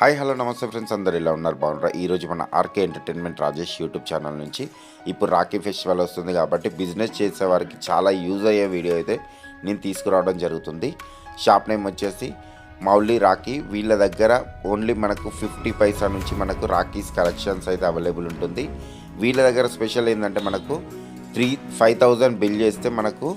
Hi hello నమస్తే friends అందరు ఇలా ఉన్నారు? బాగున్నారా? ఈరోజు మన RK entertainment Rajesh YouTube channel నుంచి ఇప్పుడు రాఖీ ఫెస్టివల్ వస్తుంది కాబట్టి బిజినెస్ చేసే వారికి చాలా యూజ్ అయ్యే వీడియో అయితే నేను తీసుకురావడం జరుగుతుంది. షాప్ నేమ్ వచ్చేసి మౌలి రాఖీ. వీళ్ళ దగ్గర ఓన్లీ మనకు ఫిఫ్టీ పైసా నుంచి మనకు రాఖీస్ కలెక్షన్స్ అయితే అవైలబుల్ ఉంటుంది. వీళ్ళ దగ్గర స్పెషల్ ఏంటంటే మనకు త్రీ ఫైవ్ థౌజండ్ బిల్ చేస్తే మనకు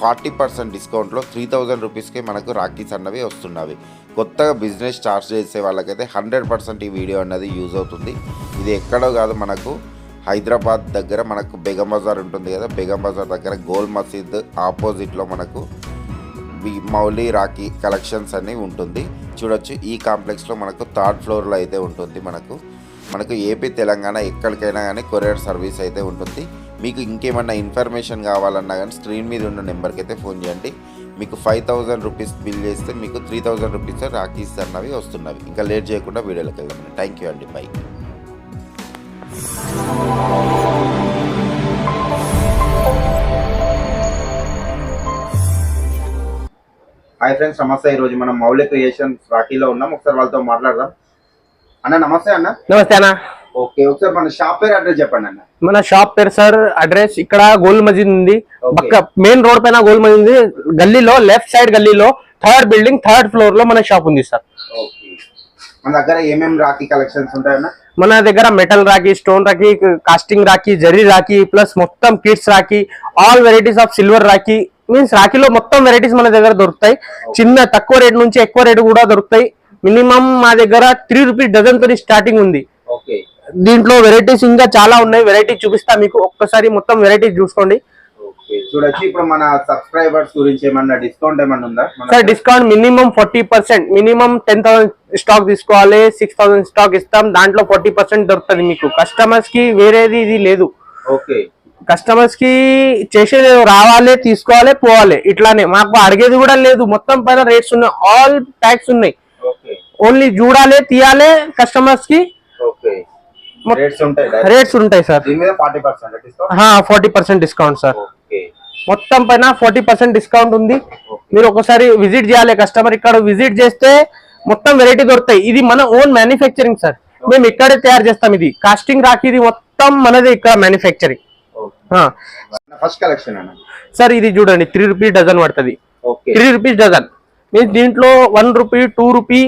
ఫార్టీ పర్సెంట్ డిస్కౌంట్లో త్రీ థౌజండ్ రూపీస్కి మనకు రాఖీస్ అన్నవి వస్తున్నవి. కొత్తగా బిజినెస్ స్టార్ట్ చేసే వాళ్ళకైతే హండ్రెడ్ పర్సెంట్ ఈ వీడియో అన్నది యూజ్ అవుతుంది. ఇది ఎక్కడో కాదు మనకు హైదరాబాద్ దగ్గర మనకు బేగం బజార్ ఉంటుంది కదా బేగం బజార్ దగ్గర గోల్ మసీద్ ఆపోజిట్లో మనకు మౌలి రాఖీ కలెక్షన్స్ అన్నీ ఉంటుంది. చూడొచ్చు ఈ కాంప్లెక్స్లో మనకు థర్డ్ ఫ్లోర్లో అయితే ఉంటుంది మనకు. మనకు ఏపీ తెలంగాణ ఎక్కడికైనా కానీ కొరియర్ సర్వీస్ అయితే ఉంటుంది. మీకు ఇంకేమన్నా ఇన్ఫర్మేషన్ కావాలన్నా కానీ స్క్రీన్ మీద ఉన్న నెంబర్కి అయితే ఫోన్ చేయండి. మీకు ఫైవ్ థౌజండ్ రూపీస్ బిల్ చేస్తే మీకు త్రీ థౌజండ్ రూపీస్ రాఖీస్ అన్నవి వస్తున్నవి. ఇంకా లేట్ చేయకుండా వీడియోలోకి వెళ్దామండి. థ్యాంక్ యూ అండి. బై హాయ్ ఫ్రెండ్స్ నమస్తే. ఈరోజు మనం మౌలిక క్రియేషన్ రాఖీలో ఉన్నాం. ఒకసారి వాళ్ళతో మాట్లాడదాం. అన్న నమస్తే అన్న. నమస్తే అన్న. ఓకే ఒకసారి మన షాప్ పేరు అడ్రస్ చెప్పండి అన్న. మన షాప్ పేరు సార్ అడ్రస్ ఇక్కడ గోల్ మజీద్ ఉంది. పక్క మెయిన్ రోడ్ పైన గోల్ మజీద్ ఉంది. గల్లీలో లెఫ్ట్ సైడ్ గల్లీలో థర్డ్ బిల్డింగ్ థర్డ్ ఫ్లోర్లో మన షాప్ ఉంది సార్. మన దగ్గర ఏమేమి రాఖీ కలెక్షన్స్ ఉంటాయన్న మన దగ్గర metal rakhi stone rakhi casting rakhi zari rakhi plus మొత్తం kids rakhi all varieties of silver rakhi. Means రాఖీలో మొత్తం వెరైటీస్ మన దగ్గర దొరుకుతాయి. చిన్న తక్కువ రేట్ నుంచి ఎక్కువ రేట్ కూడా దొరుకుతాయి. మినిమం మా దగ్గర త్రీ రూపీస్ డజన్తో స్టార్టింగ్ ఉంది. దీంట్లో వెరైటీస్ ఇంకా చాలా ఉన్నాయి. వెరైటీ చూపిస్తా మీకు. ఒక్కసారి మొత్తం వెరైటీస్ చూసుకోండి. చూడొచ్చు. ఇప్పుడు మన సబ్స్క్రైబర్స్ గురించి ఏమన్నా డిస్కౌంట్ ఏమన్నా ఉందా? Sir discount minimum forty percent minimum ten thousand stock తీసుకోవాలి. సిక్స్ థౌసండ్ స్టాక్ ఇస్తాం. దాంట్లో ఫార్టీ పర్సెంట్ దొరుకుతుంది మీకు. కస్టమర్స్కి వేరేది ఇది లేదు. ఓకే. కస్టమర్స్కి చేసేది రావాలి తీసుకోవాలి పోవాలి. ఇట్లానే. మాకు అడిగేది కూడా లేదు. మొత్తం పైన రేట్స్ ఉన్నాయి. ఆల్ ప్యాక్స్ ఉన్నాయి. ఓన్లీ చూడాలి తీయాలి కస్టమర్స్కి రేట్స్ ఉంటాయి sir forty percent discount sir మొత్తం పైన ఫార్టీ పర్సెంట్ డిస్కౌంట్ ఉంది. మీరు ఒకసారి విజిట్ చేయాలి కస్టమర్ ఇక్కడ విజిట్ చేస్తే మొత్తం వెరైటీ దొరుకుతాయి. ఇది మన ఓన్ మ్యానుఫ్యాక్చరింగ్ సార్ మేము ఇక్కడే తయారు చేస్తాం ఇది. కాస్టింగ్ రాకి ఇది మొత్తం మనది ఇక్కడ మ్యానుఫ్యాక్చరింగ్ ఫస్ట్ కలెక్షన్ అన్న? సార్ ఇది చూడండి త్రీ రూపీస్ డజన్ పడుతుంది. త్రీ రూపీస్ డజన్ మీన్స్ దీంట్లో one rupee two rupee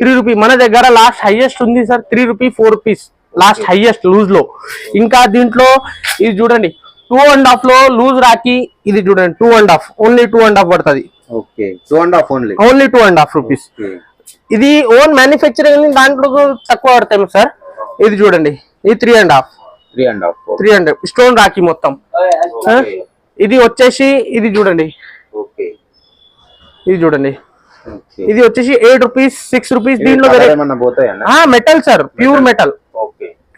three rupee మన దగ్గర లాస్ట్ హైయెస్ట్ ఉంది sir three rupee four rupees last highest లూజ్లో. ఇంకా దీంట్లో ఇది చూడండి టూ అండ్ హాఫ్లో లూజ్ రాకి ఇది చూడండి two and half only two and half పడుతుంది. Only only two and half rupees ఇది ఓన్ మ్యానుఫ్యాక్చరింగ్ దాంట్లో తక్కువ పడతాయి సార్. ఇది చూడండి ఇది three and half three and half three stone rakhi మొత్తం? ఇది వచ్చేసి ఇది చూడండి. ఓకే. ఇది చూడండి. ఇది వచ్చేసి ఎయిట్ రూపీస్ సిక్స్ రూపీస్ దీంట్లో metal sir pure metal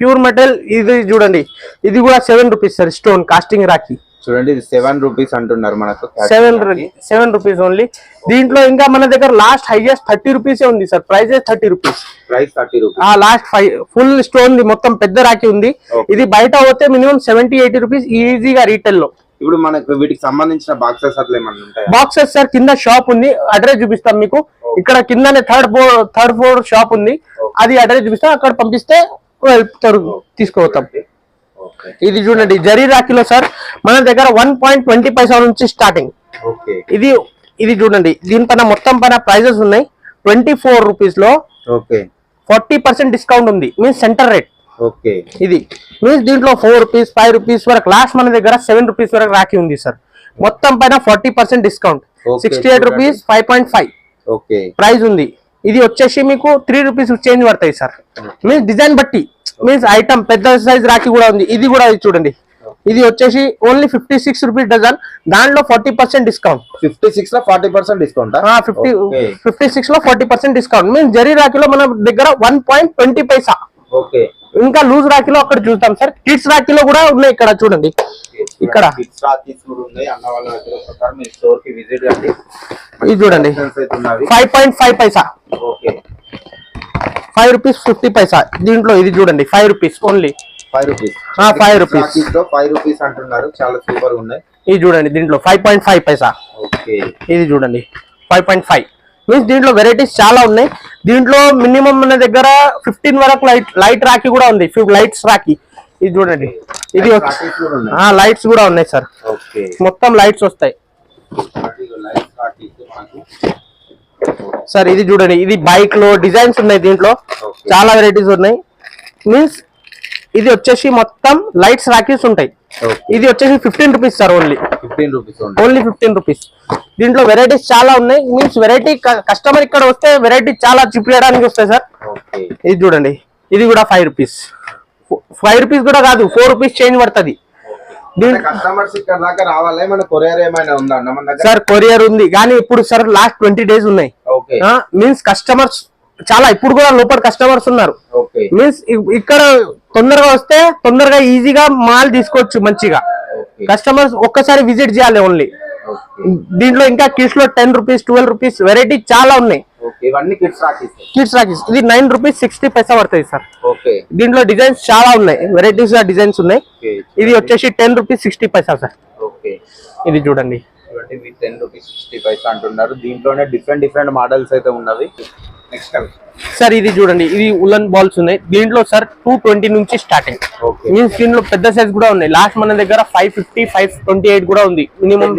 pure metal ఇది చూడండి. ఇది కూడా seven rupees sir stone casting rakhi చూడండి ఇది సెవెన్ రూపీస్ అంటున్నారు మనకు సెవెన్ సెవెన్ రూపీస్ ఓన్లీ దీంట్లో ఇంకా మన దగ్గర లాస్ట్ హైయెస్ట్ థర్టీ రూపీసే ఉంది sir. Prices thirty rupees price thirty rupees last five full stone the మొత్తం పెద్ద రాకి ఉంది. ఇది బయట పోతే మినిమం సెవెంటీ ఎయిటీ రూపీస్ ఈజీగా రీటైల్లో. ఇప్పుడు మనకు వీటికి సంబంధించిన బాక్సెస్ అట్లా ఏమన్నా ఉంటాయా? బాక్సెస్ సార్ కింద షాప్ ఉంది. అడ్రస్ చూపిస్తాం మీకు. ఇక్కడ కిందనే third floor third floor shop ఉంది. అది అడ్రస్ చూపిస్తాం. అక్కడ పంపిస్తే వెళ్తారు తీసుకుపోతాం ఓకే ఇది చూడండి జరీ రాఖీలో సార్ మన దగ్గర వన్ పాయింట్ ట్వంటీ పైసా నుంచి స్టార్టింగ్ ఓకే ఇది ఇది చూడండి దీనిపైన మొత్తం పైన ప్రైజెస్ ఉన్నాయి. ట్వంటీ ఫోర్ రూపీస్లో ఓకే ఫార్టీ పర్సెంట్ డిస్కౌంట్ ఉంది. మీన్స్ సెంటర్ రేట్ ఓకే ఇది. మీన్స్ దీంట్లో ఫోర్ రూపీస్ ఫైవ్ రూపీస్ వరకు లాస్ట్ మన దగ్గర సెవెన్ రూపీస్ వరకు రాఖీ ఉంది సార్. మొత్తం పైన forty percent discount sixty eight. Rupees five point five okay price ఉంది. ఇది వచ్చేసి మీకు త్రీ రూపీస్ చేంజ్ పడతాయి సార్. మీన్స్ డిజైన్ బట్టి. మీన్స్ ఐటమ్ పెద్ద సైజ్ రాఖీ కూడా ఉంది. ఇది కూడా ఇది చూడండి. ఇది వచ్చేసి only fifty six rupees dozen దాంట్లో ఫార్టీ పర్సెంట్ డిస్కౌంట్ ఫిఫ్టీ సిక్స్లో forty percent discount fifty fifty సిక్స్లో forty percent discount means zari రాఖీలో మన దగ్గర one point twenty paisa okay ఇంకా లూజ్ రాఖీలో అక్కడ చూద్దాం సార్. కిడ్స్ రాఖీలో కూడా ఉన్నాయి ఇక్కడ చూడండి. ఇక్కడ. ఇది చూడండి. Five point five paisa five rupees fifty paisa దీంట్లో ఇది చూడండి five rupees only five rupees. రాఖీస్లో five rupees అంటున్నారు చాలా సూపర్ ఉన్నాయి. ఇది చూడండి దీంట్లో five point five paisa okay ఇది చూడండి ఫైవ్ పాయింట్ ఫైవ్ మీన్స్ దీంట్లో వెరైటీస్ చాలా ఉన్నాయి. దీంట్లో మినిమం మన దగ్గర ఫిఫ్టీన్ వరకు లైట్ లైట్ రాఖీ కూడా ఉంది. లైట్స్ రాఖీ. ఇది చూడండి ఇది. లైట్స్ కూడా ఉన్నాయి. సార్ ఓకే మొత్తం లైట్స్ వస్తాయి. సార్ ఇది చూడండి. ఇది బైక్లో డిజైన్స్ ఉన్నాయి దీంట్లో. చాలా వెరైటీస్ ఉన్నాయి. మీన్స్ ఇది వచ్చేసి మొత్తం లైట్స్ రాఖీస్ ఉంటాయి. ఇది వచ్చేసి fifteen rupees sir only fifteen rupees only fifteen rupees దీంట్లో వెరైటీస్ చాలా ఉన్నాయి. మీన్స్ వెరైటీ కస్టమర్ ఇక్కడ వస్తే వెరైటీ చాలా చూపించడానికి వస్తాయి సార్. ఇది చూడండి. ఇది కూడా ఫైవ్ రూపీస్ ఫైవ్ రూపీస్ కూడా కాదు ఫోర్ రూపీస్ చేంజ్ పడుతుంది. కస్టమర్స్ ఇక్కడ దాకా రావాలి మన కొరియర్ ఏమైనా ఉందా అన్న? మన దగ్గర? సార్ కొరియర్ ఉంది. కానీ ఇప్పుడు సార్ లాస్ట్ ట్వంటీ డేస్ ఉన్నాయి. మీన్స్ కస్టమర్స్ చాలా ఇప్పుడు కూడా లోపల కస్టమర్స్ ఉన్నారు. మీన్స్ ఇక్కడ తొందరగా వస్తే తొందరగా ఈజీగా మాల్ తీసుకోవచ్చు మంచిగా. కస్టమర్స్ ఒక్కసారి విజిట్ చేయాలి ఓన్లీ దీంట్లో ఇంకా కిడ్స్లో ten rupees twelve rupees variety చాలా ఉన్నాయి. ఇవన్నీ కిడ్స్ రాఖీస్ కిడ్స్ రాకీస్. ఇది నైన్ రూపీస్ సిక్స్టీ పైసా పడుతుంది సార్. ఓకే. దీంట్లో డిజైన్స్ చాలా ఉన్నాయి. వెరైటీస్గా డిజైన్స్ ఉన్నాయి. ఇది వచ్చేసి ten rupees sixty paisa sir. Okay. ఇది చూడండి. టెన్ రూపీస్ సిక్స్టీ పైసా అంటున్నారు. దీంట్లోనే డిఫరెంట్ డిఫరెంట్ మోడల్స్ అయితే ఉన్నవి. నెక్స్ట్ సార్ ఇది చూడండి. ఇది ఉలన్ బాల్స్ ఉన్నాయి. దీంట్లో సార్ టూ ట్వంటీ నుంచి స్టార్టింగ్ మీన్స్ దీంట్లో పెద్ద సైజ్ కూడా ఉన్నాయి. లాస్ట్ మన దగ్గర five fifty five twenty eight కూడా ఉంది. మినిమం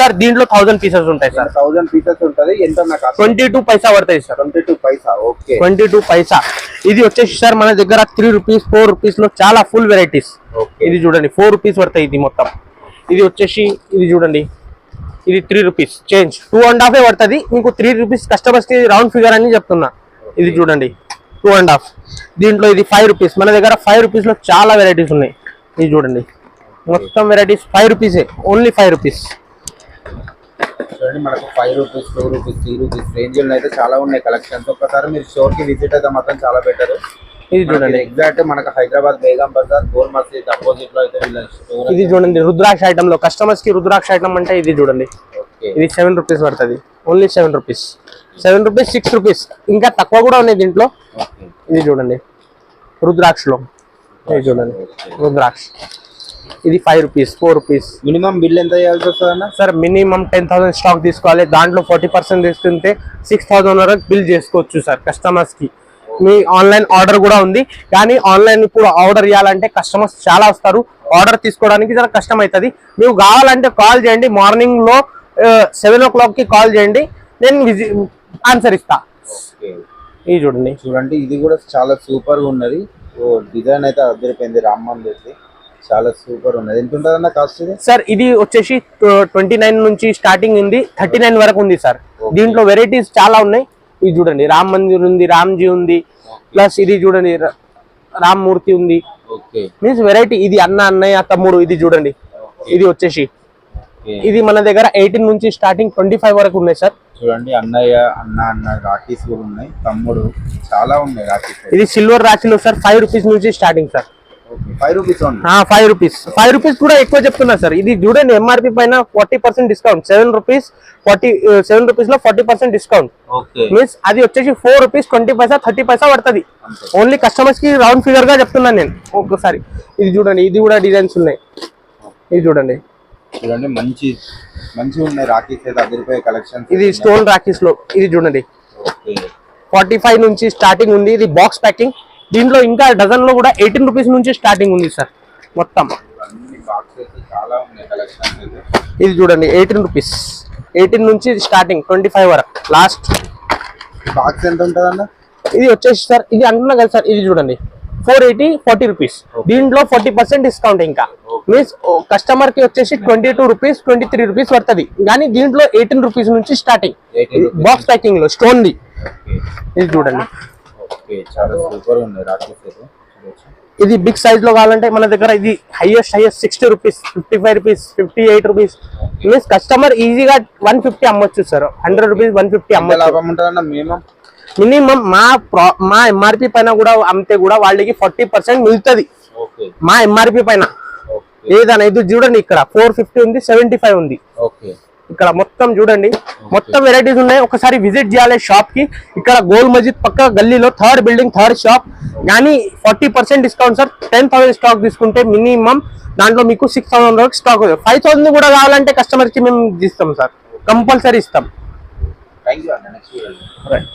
సార్ దీంట్లో థౌసండ్ పీసెస్ ఉంటాయి సార్. థౌసండ్ పీసెస్ ఉంటది. ఎంత ట్వంటీ టూ పైసా పడుతుంది sir. Twenty two paisa okay twenty two paisa ఇది వచ్చేసి సార్ మన దగ్గర త్రీ రూపీస్ ఫోర్ రూపీస్లో చాలా ఫుల్ వెరైటీస్ ఇది చూడండి. ఫోర్ రూపీస్ పడతాయి ఇది మొత్తం. ఇది వచ్చేసి ఇది చూడండి. ఇది three rupees change two and half పడుతుంది. మీకు త్రీ రూపీస్ కస్టమర్స్కి రౌండ్ ఫిగర్ అని చెప్తున్నా. ఇది చూడండి. టూ అండ్ హాఫ్ దీంట్లో ఇది ఫైవ్ రూపీస్ మన దగ్గర ఫైవ్ రూపీస్లో చాలా వెరైటీస్ ఉన్నాయి. ఇది చూడండి. మొత్తం వెరైటీస్ ఫైవ్ రూపీసే ఓన్లీ ఫైవ్ రూపీస్ చూడండి మనకు five rupees two rupees three rupees range అయితే చాలా ఉన్నాయి కలెక్షన్స్ ఒక్కసారి మీరు స్టోర్కి విజిట్ అయితే మాత్రం చాలా బెటర్ ఇది చూడండి. ఎగ్జాక్ట్ మనకు హైదరాబాద్ బేగం బజార్ గోల్ మసీద్ అపోజిట్లో అయితే ఇది చూడండి. రుద్రాక్ష ఐటమ్లో కస్టమర్స్కి రుద్రాక్ష ఐటమ్ అంటే ఇది చూడండి. ఇది సెవెన్ రూపీస్ పడుతుంది. Only seven rupees seven rupees six rupees ఇంకా తక్కువ కూడా ఉన్నాయి దీంట్లో. ఇది చూడండి. రుద్రాక్షలో. ఇది చూడండి. రుద్రాక్ష. ఇది five rupees four rupees minimum bill ఎంత చేయాల్సి sir minimum ten thousand stock తీసుకోవాలి. దాంట్లో ఫార్టీ పర్సెంట్ తీసుకుంటే సిక్స్ థౌసండ్ వరకు బిల్ చేసుకోవచ్చు సార్ కస్టమర్స్కి. మీ ఆన్లైన్ ఆర్డర్ కూడా ఉంది. కానీ ఆన్లైన్ ఇప్పుడు ఆర్డర్ ఇవ్వాలంటే కస్టమర్స్ చాలా వస్తారు. ఆర్డర్ తీసుకోవడానికి చాలా కష్టం అవుతుంది మీకు కావాలంటే కాల్ చేయండి. మార్నింగ్లో సెవెన్ ఓ క్లాక్కి కాల్ చేయండి. నేను విజి ఆన్సర్ ఇస్తా. ఇది చూడండి. చూడండి ఇది కూడా చాలా సూపర్గా ఉన్నది. ఓ డిజైన్ అయితే అదిరిపోయింది రామ్మన్ చేసి చాలా సూపర్ ఉన్నది. ఎంత ఉంటుంది అన్న కాస్ట్ ఇది? సార్ ఇది వచ్చేసి ట్వంటీ నైన్ నుంచి స్టార్టింగ్ ఉంది. థర్టీ నైన్ వరకు ఉంది సార్. దీంట్లో వెరైటీస్ చాలా ఉన్నాయి. ఇది చూడండి రామ్ మందిర్ ఉంది రామ్జీ ఉంది ప్లస్ ఇది చూడండి ర- రామ్ మూర్తి ఉంది. ఓకే. మీన్స్ వెరైటీ ఇది అన్న అన్నయ్య తమ్ముడు ఇది చూడండి. ఇది వచ్చేసి. ఇది మన దగ్గర ఎయిటీన్ నుంచి స్టార్టింగ్ ట్వంటీ ఫైవ్ వరకు ఉన్నాయి సార్ చూడండి అన్నయ్య అన్న అన్న రాఖీస్ కూడా ఉన్నాయి. తమ్ముడు చాలా ఉన్నాయి రాఖీస్. ఇది సిల్వర్ రాఖీలో సార్ ఫైవ్ రూపీస్ నుంచి starting sir five rupees five rupees five rupees కూడా ఎక్కువ చెప్తున్నా సార్. ఇది చూడండి ఎంఆర్పి పైన forty percent discount seven rupees forty seven రూపీస్లో forty percent discount okay means అది వచ్చేసి four rupees twenty paisa thirty paisa పడుతుంది. ఓన్లీ కస్టమర్స్కి రౌండ్ ఫిగర్గా చెప్తున్నాను నేను. ఒక్కసారి. ఇది చూడండి ఇది కూడా డిజైన్స్ ఉన్నాయి. ఇది చూడండి. చూడండి మంచి మంచిగా ఉన్నాయి రాఖీస్ అయితే అదిరిపోయే కలెక్షన్ ఇది స్టోన్ రాకీస్లో ఇది చూడండి. ఫార్టీ ఫైవ్ నుంచి స్టార్టింగ్ ఉంది. ఇది బాక్స్ ప్యాకింగ్ దీంట్లో ఇంకా డజన్లో కూడా ఎయిటీన్ రూపీస్ నుంచి స్టార్టింగ్ ఉంది సార్. మొత్తం. ఇది చూడండి ఎయిటీన్ రూపీస్. ఎయిటీన్ నుంచి స్టార్టింగ్ ట్వంటీ ఫైవ్ వరకు. లాస్ట్ బాక్స్ ఎంత ఉంటుంది అన్న ఇది వచ్చేసి సార్ ఇది అంటున్నా కదా సార్ ఇది చూడండి. Four eighty forty rupees. దీంట్లో ఫార్టీ పర్సెంట్ డిస్కౌంట్ ఇంకా. మీన్స్ కస్టమర్కి వచ్చేసి twenty two rupees twenty three rupees పడుతుంది. కానీ దీంట్లో ఎయిటీన్ రూపీస్ నుంచి స్టార్టింగ్ 18 rupees. బాక్స్ ప్యాకింగ్లో స్టోన్ ది. ఇది చూడండి. చాలా సూపర్ అయితే. ఇది బిగ్ సైజ్లో కావాలంటే మన దగ్గర ఇది highest highest sixty rupees fifty five rupees fifty eight rupees means customer ఈజీగా వన్ ఫిఫ్టీ అమ్మొచ్చు sir hundred rupees one fifty అమ్మొచ్చు. మినిమం మా ప్రా మా ఎంఆర్పి పైన కూడా అమ్మితే కూడా వాళ్ళకి ఫార్టీ పర్సెంట్ మిగులుతుంది. ఓకే మా ఎంఆర్పి పైన. ఏదైనా ఇది చూడండి ఇక్కడ ఫోర్ ఫిఫ్టీ ఉంది సెవెంటీ ఫైవ్ ఉంది. ఓకే ఇక్కడ మొత్తం చూడండి. మొత్తం వెరైటీస్ ఉన్నాయి. ఒకసారి విజిట్ చేయాలి షాప్కి. ఇక్కడ గోల్ మజిద్ పక్క గల్లీలో థర్డ్ బిల్డింగ్ థర్డ్ షాప్ కానీ forty percent discount sir ten thousand stock తీసుకుంటే మినిమం దాంట్లో మీకు సిక్స్ థౌసండ్ వరకు స్టాక్ ఫైవ్ థౌసండ్ కూడా కావాలంటే కస్టమర్కి మేము ఇస్తాం సార్ కంపల్సరీ ఇస్తాం. రైట్